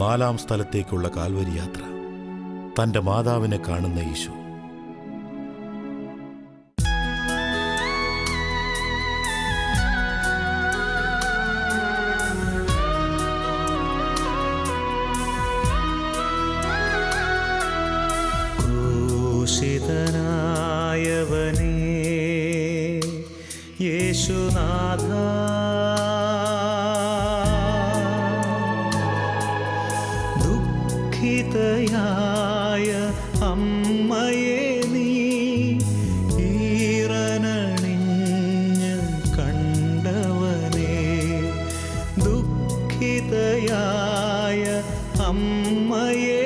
നാലാം സ്ഥലത്തേക്കുള്ള കാൽവരി യാത്ര. തന്റെ മാതാവിനെ കാണുന്ന ഈശോ ക്രൂശിതനായവനേ യേശുനാഥ ദുഃഖിതയായ അമ്മയെ നീ ഈറനണിഞ്ഞ് കണ്ടവനേ. ദുഃഖിതയായ അമ്മയെ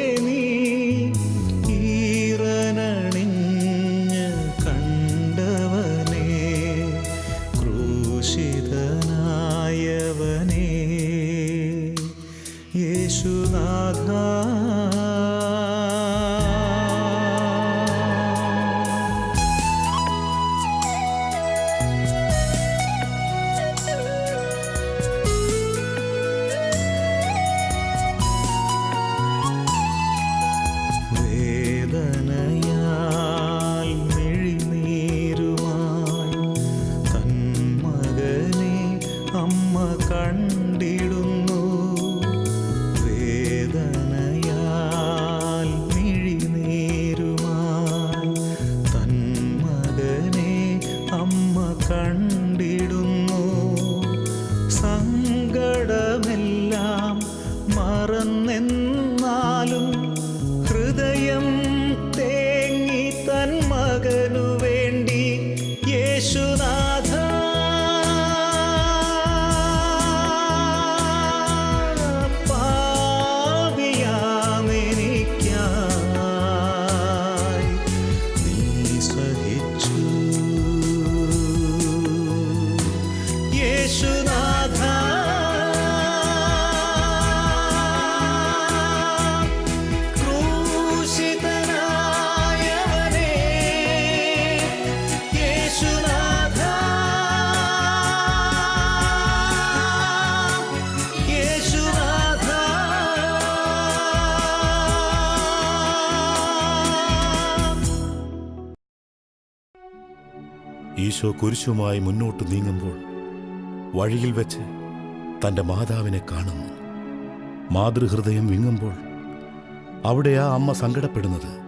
യേശുനാഥ ക്രൂശിതനായവനേ യേശുനാഥ യേശുനാഥ ഈശോ കുരിശുമായി മുന്നോട്ട് നീങ്ങുമ്പോൾ വഴിയിൽ വെച്ച് തന്റെ മാതാവിനെ കാണുന്നു. മാതൃഹൃദയം വിങ്ങുമ്പോൾ അവിടെ ആ അമ്മ സങ്കടപ്പെടുന്നത്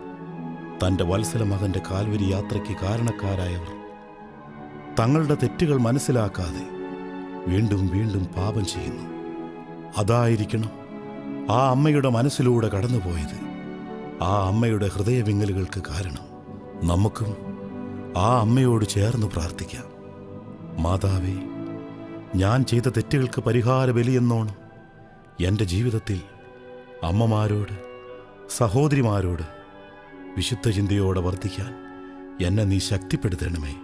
തന്റെ വത്സല മകന്റെ കാൽവരി യാത്രയ്ക്ക് കാരണക്കാരായവർ. തങ്ങളുടെ തെറ്റുകൾ മനസ്സിലാക്കാതെ വീണ്ടും വീണ്ടും പാപം ചെയ്യുന്നു. അതായിരിക്കണം ആ അമ്മയുടെ മനസ്സിലൂടെ കടന്നുപോയത്. ആ അമ്മയുടെ ഹൃദയവിങ്ങലുകൾക്ക് കാരണം നമുക്കും ആ അമ്മയോട് ചേർന്ന് പ്രാർത്ഥിക്കാം. മാതാവേ ഞാൻ ചെയ്ത തെറ്റുകൾക്ക് പരിഹാര ബലിയെന്നോണം എന്റെ ജീവിതത്തിൽ അമ്മമാരോട് സഹോദരിമാരോട് വിശുദ്ധ ചിന്തയോടെ വർദ്ധിക്കാൻ എന്നെ നീ ശക്തിപ്പെടുത്തണമേ.